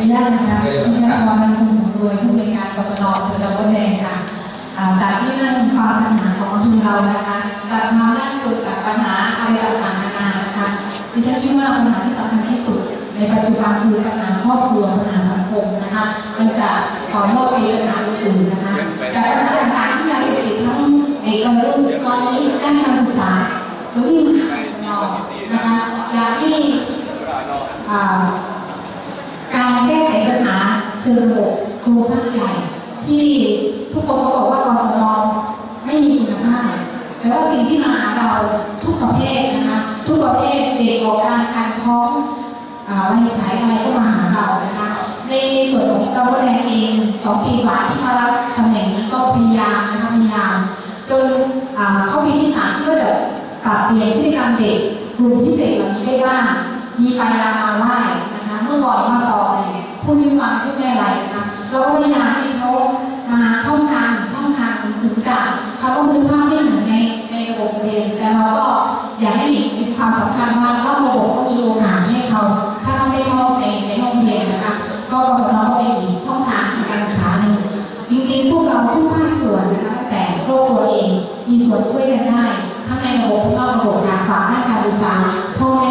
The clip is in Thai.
อนุญาตนะคะชิชาพรมันคงสมรวยผู้บริการกศนอำเภอตะวันแดงค่ะอ่าจากที่นั่งฟังปัญหาของอำเภอเรานะคะจากมาแรกจุดจากปัญหาอะไรต่างๆนานานะคะดิฉันคิดว่าปัญหาที่สำคัญที่สุด ในปัจจุบันคือปัญหาครอบครัวปัญหาสังคมนะคะมันจะต่อยอดไปปัญหาอื่นๆนะคะจากปัญหาต่างๆที่ยาเสพติดทั้งเด็กวัยรุ่นตอนนี้ด้านการศึกษาจะวิ่งหากศนนะคะอยากให้อ่า การแก้ไขปัญหา เชิงระบบโครงสร้างใหญ่ที่ทุกคนก็บอกว่ากศนไม่มีคุณภาพแต่ว่าสิ่งที่มาหาเราทุกประเภทนะคะทุกประเภทเด็กออกการการท้องวัยสายอะไรก็มาหาเรานะคะในส่วนของกระบวนการเองสองปีกว่าที่มารับตำแหน่งนี้ก็พยายามนะคะพยายามจนเข้าปีที่สามที่ก็จะปรับเปลี่ยนพฤติกรรมเด็กกลุ่มพิเศษเหล่านี้ได้บ้างมีไปลามาไหว้ ความสำคัญว่าระบบก็มีโอกาสให้เขา ถ้าเขาไม่ชอบในในโรงเรียนนะคะ ก็สำหรับเราเป็นอีกช่องทางในการศึกษาหนึ่งจริงๆ พวกเราทุกภาคส่วนนะคะตั้งแต่ครอบครัวเองมีส่วนช่วยกันได้ ทั้งในระบบทั้งนอกระบบการฝากด้านการศึกษาพ่อแม่